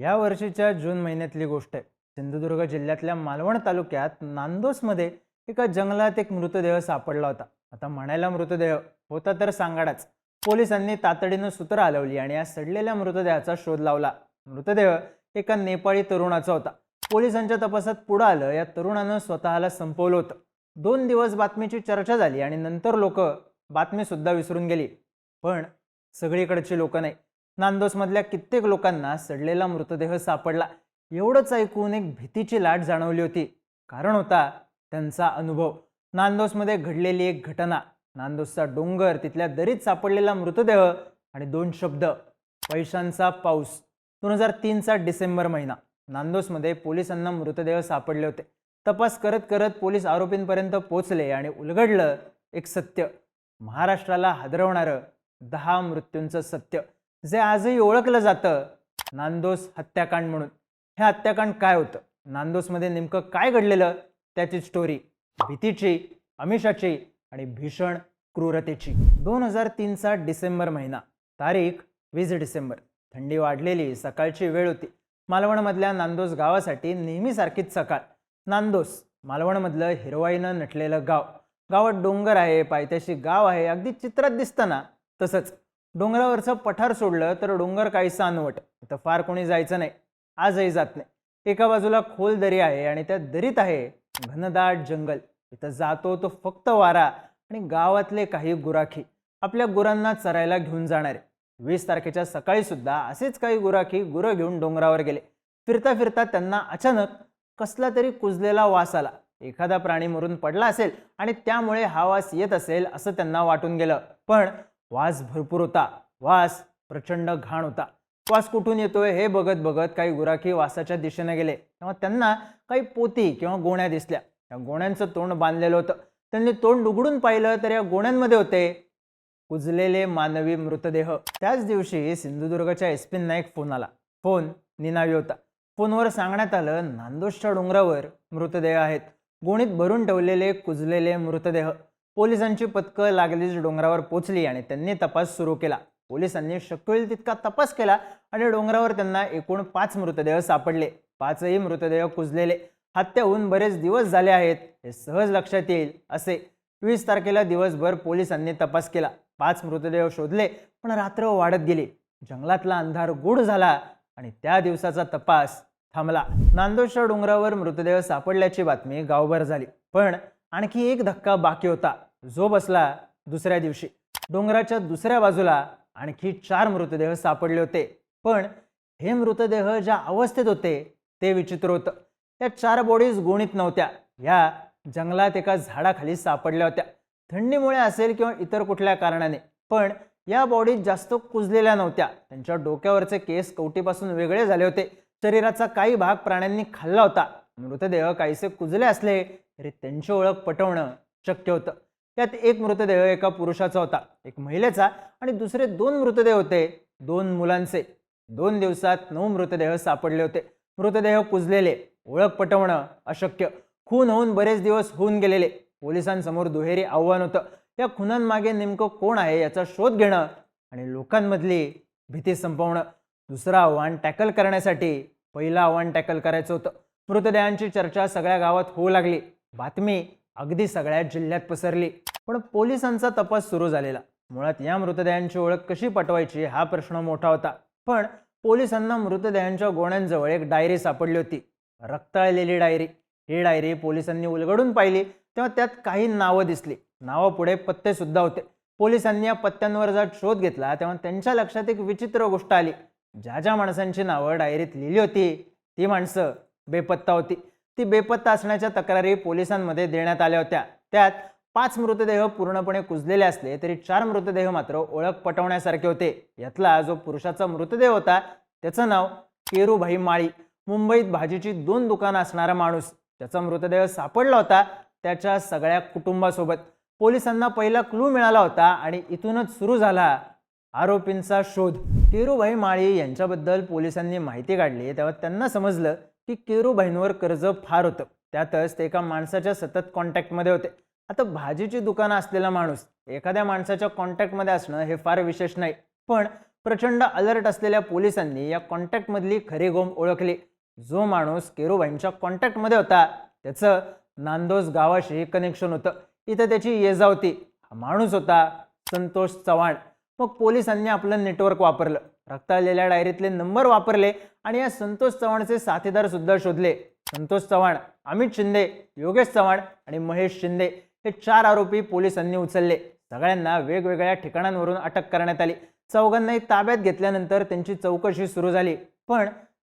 या वर्षीच्या जून महिन्यातली गोष्ट आहे. सिंधुदुर्ग जिल्ह्यातल्या मालवण तालुक्यात नांदोसमध्ये एका जंगलात एक मृतदेह सापडला होता. आता म्हणायला मृतदेह होता तर सांगाडाच. पोलिसांनी तातडीनं सूत्र हलवली आणि या सडलेल्या मृतदेहाचा शोध लावला. मृतदेह एका नेपाळी तरुणाचा होता. पोलिसांच्या तपासात पुढं आलं या तरुणानं स्वतःला संपवलं होतं. दोन दिवस बातमीची चर्चा झाली आणि नंतर लोक बातमी सुद्धा विसरून गेली. पण सगळीकडची लोक नाही. नांदोसमधल्या कित्येक लोकांना सडलेला मृतदेह सापडला. एवढंच ऐकून एक भीतीची लाट जाणवली होती. कारण होता त्यांचा अनुभव. नांदोसमध्ये घडलेली एक घटना. नांदोसचा डोंगर तिथल्या दरीत सापडलेला मृतदेह आणि दोन शब्द. पैशांचा पाऊस. दोन हजार तीनचा डिसेंबर महिना. नांदोसमध्ये पोलिसांना मृतदेह सापडले होते. तपास करत करत पोलीस आरोपींपर्यंत पोचले आणि उलगडलं एक सत्य. महाराष्ट्राला हादरवणारं दहा मृत्यूंचं सत्य. जे आजही ओळखलं जातं नांदोस हत्याकांड म्हणून. हे हत्याकांड काय होतं? नांदोसमध्ये नेमकं काय घडलेलं? त्याची स्टोरी भीतीची अमिषाची आणि भीषण क्रूरतेची. दोन हजार तीनचा डिसेंबर महिना तारीख वीस डिसेंबर. थंडी वाढलेली सकाळची वेळ होती. मालवणमधल्या नांदोस गावासाठी नेहमीसारखीच सकाळ. नांदोस मालवणमधलं हिरवाईनं नटलेलं गाव. गावात डोंगर आहे पायथ्याशी गाव आहे अगदी चित्रात दिसतं ना तसंच. डोंगरावरचं पठार सोडलं तर डोंगर काहीसा अनवट इथं फार कोणी जायचं नाही. आजही जात नाही. एका बाजूला खोल दरी आहे आणि त्या दरीत आहे घनदाट जंगल. इथं जातो तो फक्त वारा आणि गावातले काही गुराखी. आपल्या गुरांना चरायला घेऊन जाणारे. वीस तारखेच्या सकाळी सुद्धा असेच काही गुराखी गुरं घेऊन डोंगरावर गेले. फिरता फिरता त्यांना अचानक कसला तरी कुजलेला वास आला. एखादा प्राणी मरून पडला असेल आणि त्यामुळे हा वास येत असेल असं त्यांना वाटून गेलं. पण वास भरपूर होता. वास प्रचंड घाण होता. वास कुठून येतोय हे बघत बघत काही गुराखी वासाच्या दिशेने गेले. तेव्हा त्यांना काही पोती किंवा गोण्या दिसल्या. त्या गोण्यांचं तोंड बांधलेलं होतं. त्यांनी तोंड उघडून पाहिलं तर या गोण्यांमध्ये होते कुजलेले मानवी मृतदेह. त्याच दिवशी सिंधुदुर्गच्या एस पी नाईक फोन आला. फोन निनावी होता. फोनवर सांगण्यात आलं नांदोसच्या डोंगरावर मृतदेह आहेत. गोणीत भरून ठेवलेले कुजलेले मृतदेह. पोलिसांची पथकं लागलीच डोंगरावर पोचली आणि त्यांनी तपास सुरू केला. पोलिसांनी शक्य होईल तितका तपास केला आणि डोंगरावर त्यांना एकूण पाच मृतदेह सापडले. पाचही मृतदेह कुजलेले. हत्या होऊन बरेच दिवस झाले आहेत. हे सहज लक्षात येईल असे वीस तारखेला दिवसभर पोलिसांनी तपास केला. पाच मृतदेह शोधले पण रात्र वाढत गेली. जंगलातला अंधार गूढ झाला आणि त्या दिवसाचा तपास थांबला. नांदोशच्या डोंगरावर मृतदेह सापडल्याची बातमी गावभर झाली. पण आणखी एक धक्का बाकी होता. जो बसला दुसऱ्या दिवशी. डोंगराच्या दुसऱ्या बाजूला आणखी चार मृतदेह सापडले होते. पण हे मृतदेह ज्या अवस्थेत होते ते विचित्र होतं. त्या चार बॉडीज गुणित नव्हत्या. या जंगलात एका झाडाखाली सापडल्या होत्या. थंडीमुळे असेल किंवा इतर कुठल्या कारणाने. पण या बॉडीज जास्त कुजलेल्या नव्हत्या. त्यांच्या डोक्यावरचे केस कवटीपासून वेगळे झाले होते. शरीराचा काही भाग प्राण्यांनी खाल्ला होता. मृतदेह काहीसे कुजले असले तरी त्यांची ओळख पटवणं शक्य होतं. त्यात एक मृतदेह एका पुरुषाचा होता एक महिलेचा आणि दुसरे दोन मृतदेह होते दोन मुलांचे. दोन दिवसात नऊ मृतदेह सापडले होते. मृतदेह कुजलेले ओळख पटवणं अशक्य. खून होऊन बरेच दिवस होऊन गेलेले. पोलिसांसमोर दुहेरी आव्हान होतं. या खुनांमागे नेमकं कोण आहे याचा शोध घेणं आणि लोकांमधली भीती संपवणं. दुसरं आव्हान टॅकल करण्यासाठी पहिलं आव्हान टॅकल करायचं होतं. मृतदेहांची चर्चा सगळ्या गावात होऊ लागली. बातमी अगदी सगळ्या जिल्ह्यात पसरली. पण पोलिसांचा तपास सुरू झालेला. मुळात या मृतदेहांची ओळख कशी पटवायची हा प्रश्न मोठा होता. पण पोलिसांना मृतदेहांच्या गोण्यांजवळ एक डायरी सापडली होती. रक्ताळलेली डायरी. ही डायरी पोलिसांनी उलगडून पाहिली. तेव्हा त्यात काही नावं दिसली. नावं पुढे पत्ते सुद्धा होते. पोलिसांनी या पत्त्यांवर जर शोध घेतला तेव्हा त्यांच्या लक्षात एक विचित्र गोष्ट आली. ज्या ज्या माणसांची नावं डायरीत लिहिली होती ती माणसं बेपत्ता होती. ती बेपत्ता असण्याच्या तक्रारी पोलिसांमध्ये देण्यात आल्या होत्या. त्यात पाच मृतदेह पूर्णपणे कुजलेले असले तरी चार मृतदेह मात्र ओळख पटवण्यासारखे होते. यातला जो पुरुषाचा मृतदेह होता त्याचं नाव केरूभाई माळी. मुंबईत भाजीची दोन दुकानं असणारा माणूस त्याचा मृतदेह सापडला होता त्याच्या सगळ्या कुटुंबासोबत. पोलिसांना पहिला क्लू मिळाला होता आणि इथूनच सुरू झाला आरोपींचा शोध. केरूभाई माळी यांच्याबद्दल पोलिसांनी माहिती काढली तेव्हा त्यांना समजलं की केरूभाईंवर कर्ज फार होतं. त्यातच ते एका माणसाच्या सतत कॉन्टॅक्टमध्ये होते. आता भाजीची दुकानं असलेला माणूस एखाद्या माणसाच्या कॉन्टॅक्टमध्ये असणं हे फार विशेष नाही. पण प्रचंड अलर्ट असलेल्या पोलिसांनी या कॉन्टॅक्टमधली खरी गोम ओळखली. जो माणूस केरुबाईंच्या कॉन्टॅक्टमध्ये होता त्याचं नांदोस गावाशी कनेक्शन होतं. इथं त्याची ये जा होती हा माणूस होता संतोष चव्हाण. मग पोलिसांनी आपलं नेटवर्क वापरलं. रक्ताळलेल्या डायरीतले नंबर वापरले आणि या संतोष चव्हाणचे साथीदार सुद्धा शोधले. संतोष चव्हाण अमित शिंदे योगेश चव्हाण आणि महेश शिंदे हे चार आरोपी पोलिसांनी उचलले. सगळ्यांना वेगवेगळ्या ठिकाणांवरून अटक करण्यात आली. चौघांनाही ताब्यात घेतल्यानंतर त्यांची चौकशी सुरू झाली. पण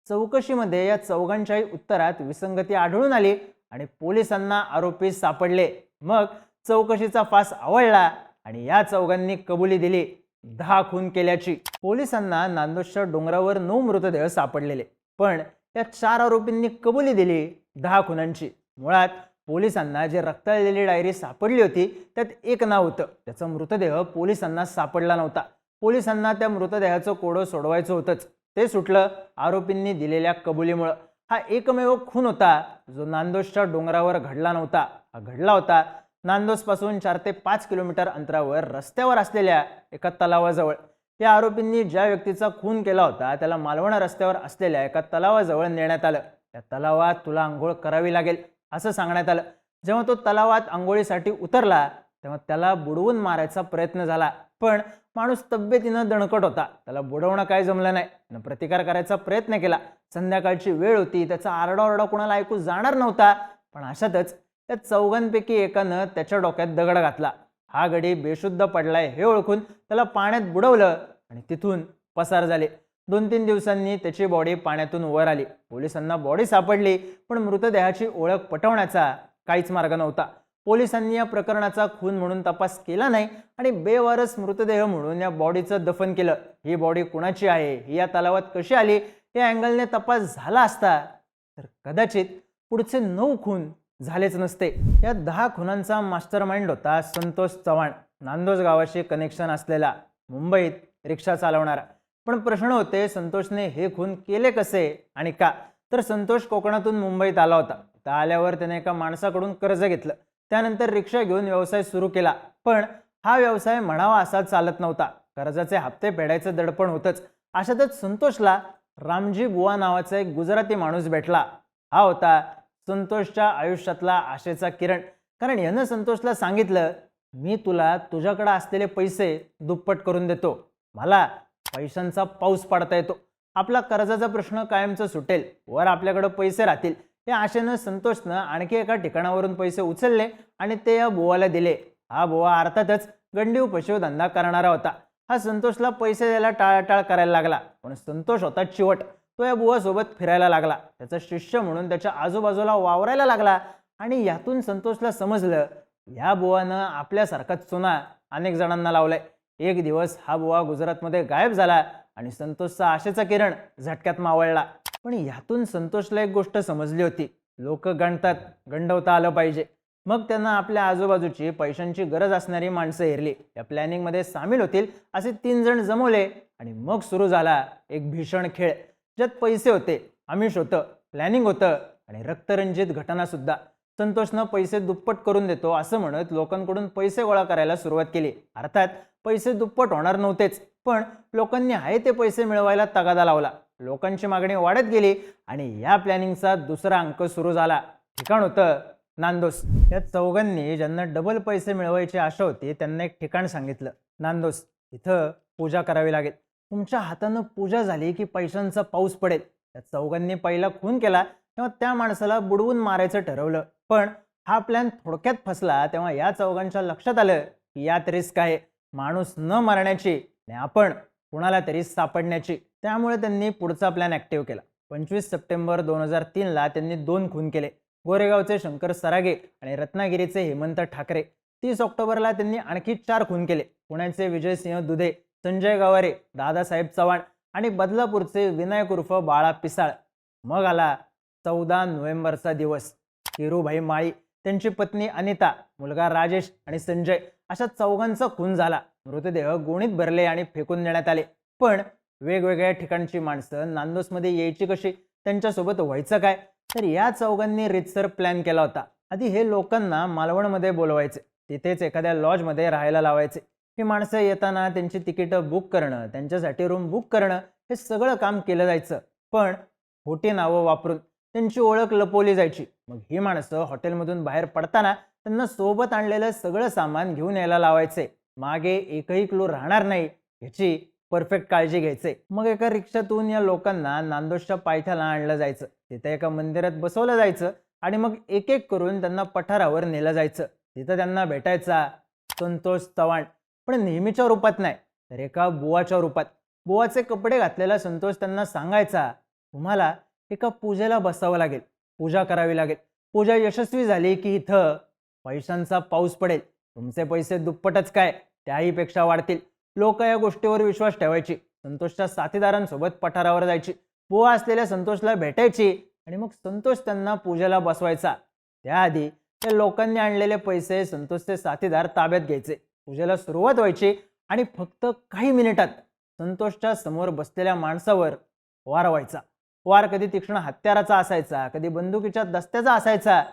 चौकशीमध्ये या चौघांच्याही उत्तरात विसंगती आढळून आली आणि पोलिसांना आरोपी सापडले. मग चौकशीचा फास आवळला आणि या चौघांनी कबुली दिली. दहा खून केल्याची. पोलिसांना नांदोदच्या डोंगरावर नऊ मृतदेह सापडलेले. पण या चार आरोपींनी कबुली दिली दहा खुनांची मुळात पोलिसांना जे रक्ताळलेली डायरी सापडली होती त्यात एक नाव होतं. त्याचा मृतदेह पोलिसांना सापडला नव्हता. पोलिसांना त्या मृतदेहाचं कोडं सोडवायचं होतंच. ते सुटलं आरोपींनी दिलेल्या कबुलीमुळं. हा एकमेव खून होता जो नांदोदच्या डोंगरावर घडला नव्हता. हा घडला होता नांदोसपासून चार ते पाच किलोमीटर अंतरावर रस्त्यावर असलेल्या एका तलावाजवळ. या आरोपींनी ज्या व्यक्तीचा खून केला होता त्याला मालवणा रस्त्यावर असलेल्या एका तलावाजवळ नेण्यात आलं. त्या तलावात तुला आंघोळ करावी लागेल असं सांगण्यात आलं. जेव्हा तो तलावात आंघोळीसाठी उतरला तेव्हा त्याला बुडवून मारायचा प्रयत्न झाला. पण माणूस तब्येतीनं दणकट होता. त्याला बुडवणं काय जमलं नाही. त्यानं प्रतिकार करायचा प्रयत्न केला. संध्याकाळची वेळ होती. त्याचा आरडाओरडा कुणाला ऐकू जाणार नव्हता. पण अशातच त्या चौघांपैकी एकानं त्याच्या डोक्यात दगड घातला. हा गडी बेशुद्ध पडलाय हे ओळखून त्याला पाण्यात बुडवलं आणि तिथून पसार झाले. दोन तीन दिवसांनी त्याची बॉडी पाण्यातून वर आली. पोलिसांना बॉडी सापडली पण मृतदेहाची ओळख पटवण्याचा काहीच मार्ग नव्हता. पोलिसांनी या प्रकरणाचा खून म्हणून तपास केला नाही आणि बेवारस मृतदेह म्हणून या बॉडीचं दफन केलं. ही बॉडी कुणाची आहे? ही या तलावात कशी आली? या अँगलने तपास झाला असता तर कदाचित पुढचे नऊ खून झालेच नसते. या दहा खुनांचा मास्टर माइंड होता संतोष चव्हाण. नांदोज गावाशी कनेक्शन असलेला. मुंबईत रिक्षा चालवणारा. पण प्रश्न होते संतोषने हे खून केले कसे आणि का? तर संतोष कोकणातून मुंबईत आला होता. त्या आल्यावर त्याने एका माणसाकडून कर्ज घेतलं. त्यानंतर रिक्षा घेऊन व्यवसाय सुरू केला. पण हा व्यवसाय म्हणावा असा चालत नव्हता. कर्जाचे हप्ते फेडायचं दडपण होतंच. अशातच संतोषला रामजी बुवा नावाचा एक गुजराती माणूस भेटला. हा होता संतोषच्या आयुष्यातला आशेचा किरण. कारण यानं संतोषला सांगितलं मी तुला तुझ्याकडे असलेले पैसे दुप्पट करून देतो. मला पैशांचा पाऊस पाडता येतो. आपला कर्जाचा प्रश्न कायमचा सुटेल. वर आपल्याकडे पैसे राहतील. या आशेनं संतोषनं आणखी एका ठिकाणावरून पैसे उचलले आणि ते या बुवाला दिले. हा बुवा अर्थातच गंडीव पशुधंदा करणारा होता. हा संतोषला पैसे द्यायला टाळाटाळ करायला लागला. पण संतोष होता चिवट. तो या बुवासोबत फिरायला लागला. त्याचा शिष्य म्हणून त्याच्या आजूबाजूला वावरायला लागला आणि यातून संतोषला समजलं या बुवानं आपल्यासारखा चुना अनेक जणांना लावलाय. एक दिवस हा बुवा गुजरातमध्ये गायब झाला आणि संतोषचा आशेचा किरण झटक्यात मावळला. पण यातून संतोषला एक गोष्ट समजली होती. लोक गणतात गंडवता आलं पाहिजे. मग त्यांना आपल्या आजूबाजूची पैशांची गरज असणारी माणसं हेरली. या प्लॅनिंगमध्ये सामील होतील असे तीन जण जमवले आणि मग सुरू झाला एक भीषण खेळ. ज्यात पैसे होते आमिष होतं प्लॅनिंग होतं आणि रक्तरंजित घटनासुद्धा. संतोषनं पैसे दुप्पट करून देतो असं म्हणत लोकांकडून पैसे गोळा करायला सुरुवात केली. अर्थात पैसे दुप्पट होणार नव्हतेच पण लोकांनी आहे ते पैसे मिळवायला तगादा लावला. लोकांची मागणी वाढत गेली आणि या प्लॅनिंगचा दुसरा अंक सुरू झाला. ठिकाण होतं नांदोस. या चौघांनी ज्यांना डबल पैसे मिळवायची आशा होती त्यांना एक ठिकाण सांगितलं. नांदोस. इथं पूजा करावी लागेल. तुमच्या हातानं पूजा झाली की पैशांचा पाऊस पडेल. त्या चौघांनी पहिला खून केला तेव्हा त्या माणसाला बुडवून मारायचं ठरवलं. पण हा प्लॅन थोडक्यात फसला तेव्हा या चौघांच्या लक्षात आलं की यात रिस्क आहे. माणूस न मारण्याची आणि आपण कुणाला तरी सापडण्याची. त्यामुळे त्यांनी पुढचा प्लॅन ऍक्टिव्ह केला. पंचवीस सप्टेंबर दोन हजार तीनला त्यांनी दोन खून केले. गोरेगावचे शंकर सरागे आणि रत्नागिरीचे हेमंत ठाकरे. तीस ऑक्टोबरला त्यांनी आणखी चार खून केले. पुण्याचे विजयसिंह दुधे संजय गवारे दादासाहेब चव्हाण आणि बदलापूरचे विनायक उर्फ बाळा पिसाळ. मग आला चौदा नोव्हेंबरचा दिवस. हिरूभाई माळी त्यांची पत्नी अनिता मुलगा राजेश आणि संजय अशा चौघांचा खून झाला. मृतदेह गोणीत भरले आणि फेकून देण्यात आले. पण वेगवेगळ्या ठिकाणची माणसं नांदोसमध्ये यायची कशी? त्यांच्यासोबत व्हायचं काय? तर या चौघांनी रितसर प्लॅन केला होता. आधी हे लोकांना मालवणमध्ये बोलवायचे. तिथेच एखाद्या लॉजमध्ये राहायला लावायचे. ही माणसं येताना त्यांची तिकीटं बुक करणं त्यांच्यासाठी रूम बुक करणं हे सगळं काम केलं जायचं. पण खोटी नावं वापरून त्यांची ओळख लपवली जायची. मग ही माणसं हॉटेलमधून बाहेर पडताना त्यांना सोबत आणलेलं सगळं सामान घेऊन यायला लावायचे. मागे एकही क्लू राहणार नाही ह्याची परफेक्ट काळजी घ्यायचे. मग एका रिक्षातून या लोकांना नांदोशच्या पायथ्याला आणलं जायचं. तिथे एका मंदिरात बसवलं जायचं आणि मग एक एक करून त्यांना पठारावर नेलं जायचं. तिथं त्यांना भेटायचा संतोष चव्हाण. पण नेहमीच्या रूपात नाही. तर एका बुवाच्या रूपात. बुवाचे कपडे घातलेला संतोष त्यांना सांगायचा तुम्हाला एका पूजेला बसावं लागेल. पूजा करावी लागेल. पूजा यशस्वी झाली की इथं पैशांचा पाऊस पडेल. तुमचे पैसे दुप्पटच काय? त्याहीपेक्षा वाढतील. लोक या गोष्टीवर विश्वास ठेवायची. संतोषच्या साथीदारांसोबत पठारावर जायची. बुवा असलेल्या संतोषला भेटायची आणि मग संतोष त्यांना पूजेला बसवायचा. त्याआधी त्या लोकांनी आणलेले पैसे संतोषचे साथीदार ताब्यात घ्यायचे. पूजेला सुरुवात व्हायची आणि फक्त काही मिनिटात संतोषच्या समोर बसलेल्या माणसावर वार व्हायचा. वार कधी तीक्ष्ण हत्याराचा असायचा कधी बंदुकीच्या दस्त्याचा असायचा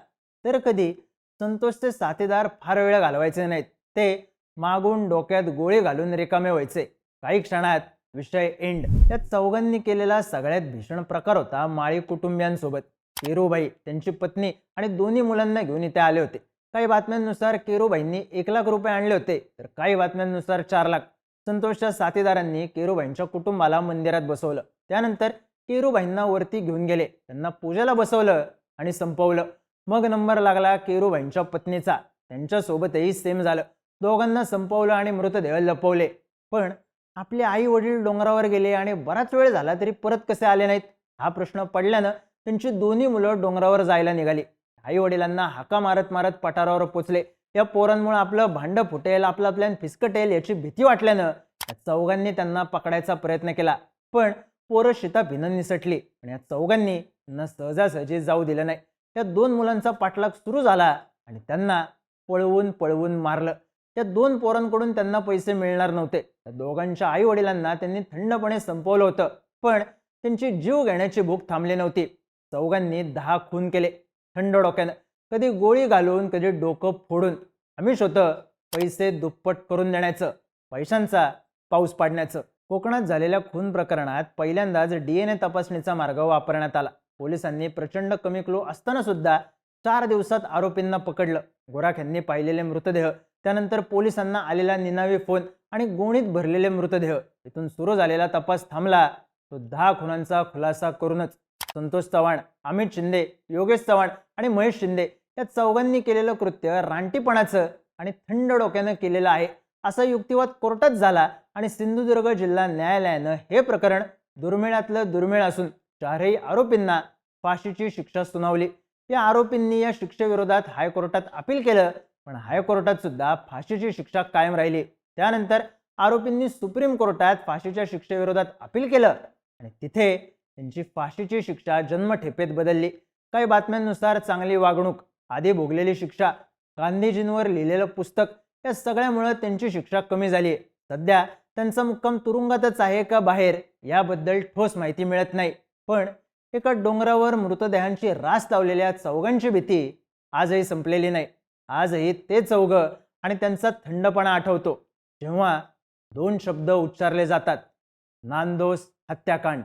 तर कधी संतोषचे साथीदार फार वेळ घालवायचे नाहीत. ते मागून डोक्यात गोळी घालून रिकामे व्हायचे. काही क्षणात विषय एंड त्या चौघांनी केलेला सगळ्यात भीषण प्रकार होता माळी कुटुंबियांसोबत. हिरूबाई त्यांची पत्नी आणि दोन्ही मुलांना घेऊन इथे आले होते. काही बातम्यांनुसार केरूबाईंनी एक लाख रुपये आणले होते. तर काही बातम्यांनुसार चार लाख. संतोषच्या साथीदारांनी केरूबाईंच्या कुटुंबाला मंदिरात बसवलं. त्यानंतर केरूबाईंना वरती घेऊन गेले. त्यांना पूजेला बसवलं आणि संपवलं. मग नंबर लागला केरूबाईंच्या पत्नीचा. त्यांच्यासोबतही सेम झालं. दोघांना संपवलं आणि मृतदेह लपवले. पण आपले आई वडील डोंगरावर गेले आणि बराच वेळ झाला तरी परत कसे आले नाहीत? हा प्रश्न पडल्यानं त्यांची दोन्ही मुलं डोंगरावर जायला निघाली. आई वडिलांना हाका मारत मारत पठारावर पोचले. या पोरांमुळे आपलं भांड फुटेल आपलं आपल्यान फिसकटेल याची भीती वाटल्यानं या चौघांनी त्यांना पकडायचा प्रयत्न केला. पण पोरं शिता भिनं निसटली आणि या चौघांनी त्यांना सहजासहजी जाऊ दिलं नाही. या दोन मुलांचा पाठलाग सुरू झाला आणि त्यांना पळवून पळवून मारलं. त्या दोन पोरांकडून त्यांना पैसे मिळणार नव्हते. त्या दोघांच्या आई वडिलांना त्यांनी थंडपणे संपवलं होतं. पण त्यांची जीव घेण्याची भूक थांबली नव्हती. चौघांनी दहा खून केले. थंड डोक्यानं. कधी गोळी घालून कधी डोकं फोडून. आमिष होतं पैसे दुप्पट करून देण्याचं पैशांचा पाऊस पाडण्याचं. कोकणात झालेल्या खून प्रकरणात पहिल्यांदाच डी एन ए तपासणीचा मार्ग वापरण्यात आला. पोलिसांनी प्रचंड कमी क्लो असताना सुद्धा चार दिवसात आरोपींना पकडलं. गोराख यांनी पाहिलेले मृतदेह त्यानंतर पोलिसांना आलेला निनावी फोन आणि गोणीत भरलेले मृतदेह. इथून सुरू झालेला तपास थांबला. तो दहा खुनांचा खुलासा करूनच. संतोष चव्हाण अमित शिंदे योगेश चव्हाण आणि महेश शिंदे या चौघांनी केलेलं कृत्य रानटीपणाचं आणि थंड डोक्यानं केलेलं आहे. असा युक्तिवाद कोर्टात झाला आणि सिंधुदुर्ग जिल्हा न्यायालयानं हे प्रकरण दुर्मिळातलं दुर्मिळ असून चारही आरोपींना फाशीची शिक्षा सुनावली. या आरोपींनी या शिक्षेविरोधात हायकोर्टात अपील केलं पण हायकोर्टात सुद्धा फाशीची शिक्षा कायम राहिली. त्यानंतर आरोपींनी सुप्रीम कोर्टात फाशीच्या शिक्षेविरोधात अपील केलं आणि तिथे त्यांची फाशीची शिक्षा जन्मठेपेत बदलली. काही बातम्यांनुसार चांगली वागणूक आधी भोगलेली शिक्षा गांधीजींवर लिहिलेलं पुस्तक या सगळ्यामुळं त्यांची शिक्षा कमी झाली. सध्या त्यांचा मुक्काम तुरुंगातच आहे का बाहेर याबद्दल ठोस माहिती मिळत नाही. पण एका डोंगरावर मृतदेहांची रास लावलेल्या चौघांची भीती आजही संपलेली नाही. आजही ते चौघ आणि त्यांचा थंडपणा आठवतो. जेव्हा दोन शब्द उच्चारले जातात. नांदोस हत्याकांड.